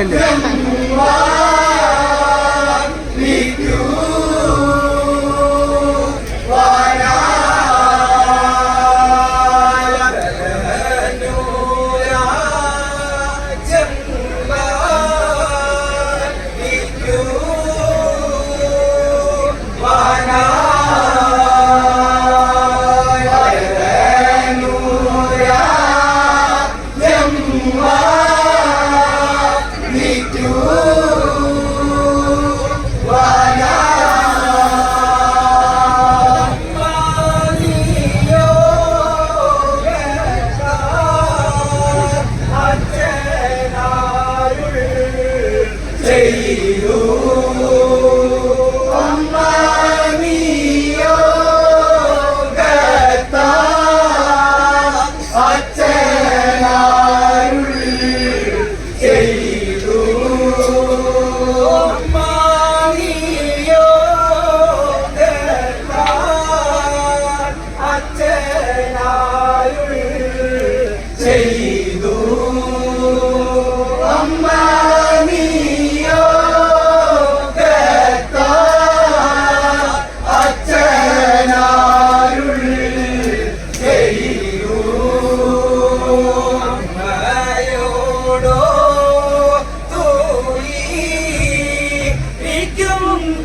അല്ലേ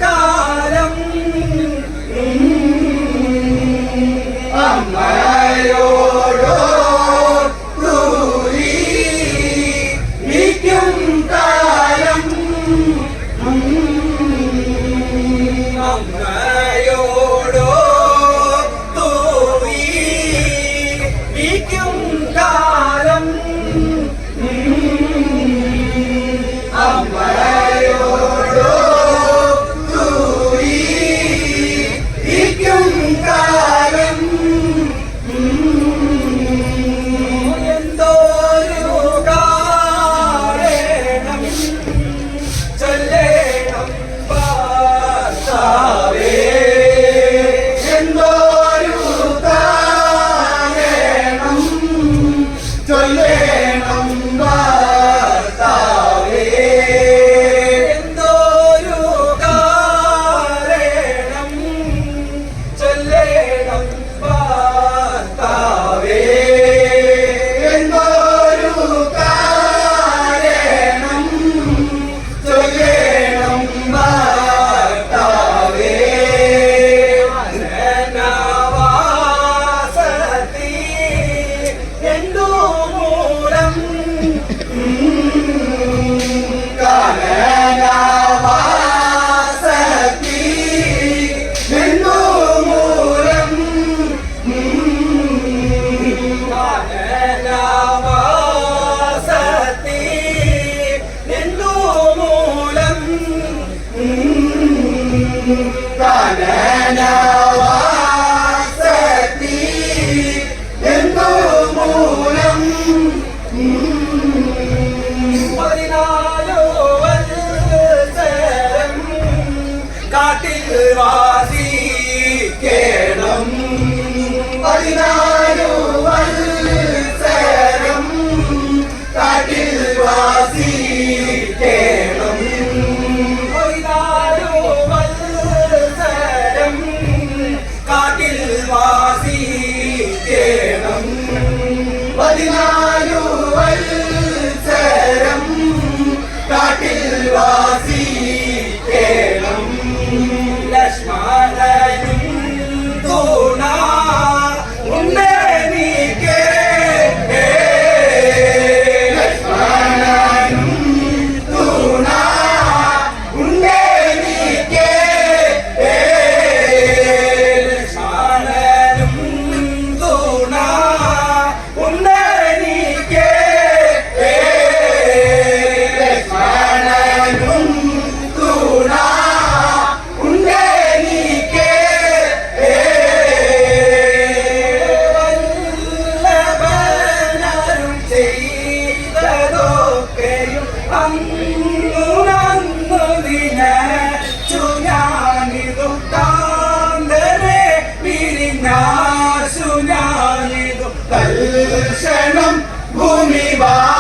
കാലം. അമ്മയോടോ കൂടി നിൽക്കും കാലം. അമ്മയോടോ കൂടി നിൽക്കും ഇല്ലല്ലേ പതിനാലോ വത്സരം കാട്ടിൽ വാസിക്കേണം. പതിനാലോ Bye.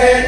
then